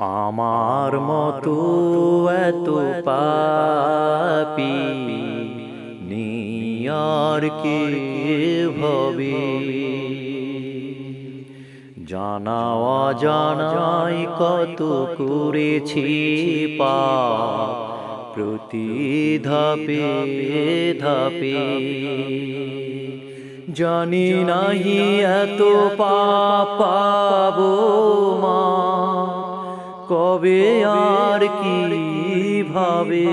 আমার মতো এত পাপি নিয়ার কে ভবে? জানা অজানাই কত করেছি পা প্রতি ধাপে ধাপে। জানি নাহি এত পাবো মা। কবে আর কি ভাবে?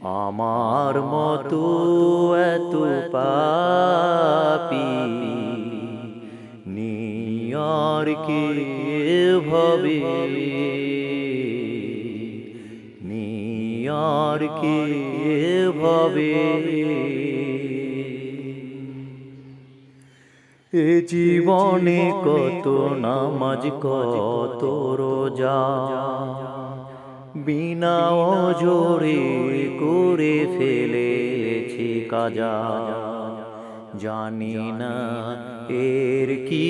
আমার মতো এত পাপি নিয়ার কে ভবে? নিয়ার কে ভবে? এ জীবনে কত নামাজ কত রোজা। বিনা জোরে করে ফেলেছি কাজা। জানি না এর কি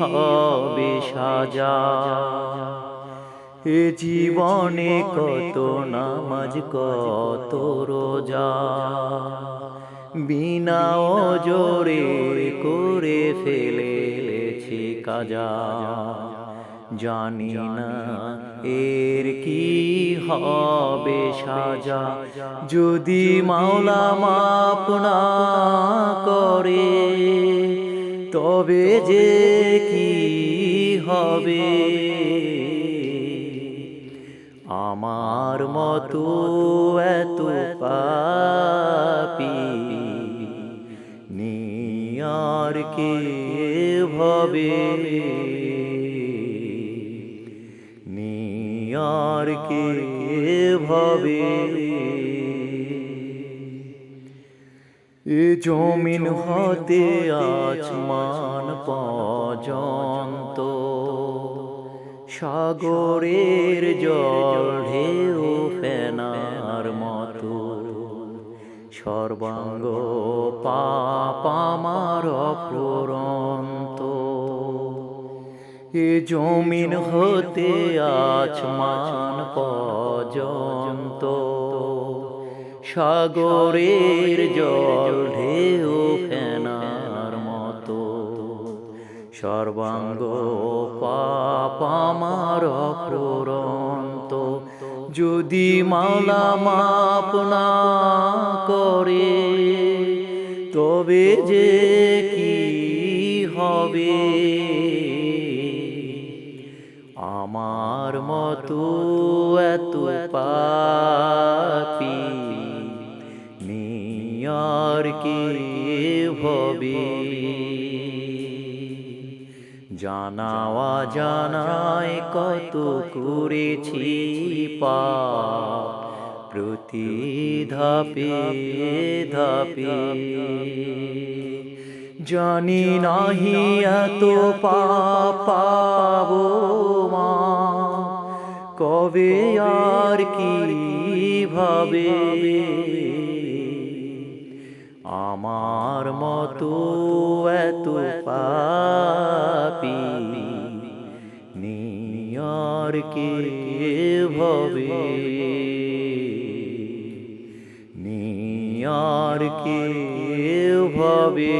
হবে সাজা। এ জীবনে কত নামাজ কত রোজা। বিনা জোরে করে ফেলেছি কাজা। জানি না এর কি হবে সাজা। যদি মাওলা মাপ না করে, তবে যে কি হবে? আমার মতো এত পাপি নিয়ার কে ভবে? নিয়ার কে ভবে? এ জমিন হতে আচমান পর্যন্ত সাগরের জল ঢেউ ফেনার মতো। সর্বাঙ্গ পাপ আমার অফুরন্ত। এ জমিন হতে আচমান পর্যন্ত। সাগরের জল ঢেউ ফেনার মতো। সর্বাঙ্গ পাপ আমার অফুরন্ত। যদি মালা মাপ না করে, তবে যে কি হবে? আমার মতো এত পাপি নিয়ার কে হবে। জানাওয়া জানায় কত করেছি পা প্রতি ধাপে ধাপে জানি নাহি এত পাবো মা। কবে আর কি ভাবে? আমার মতো এত পাপি নিয়ার কে ভবে? দুনিয়ার কেউ ভাবে।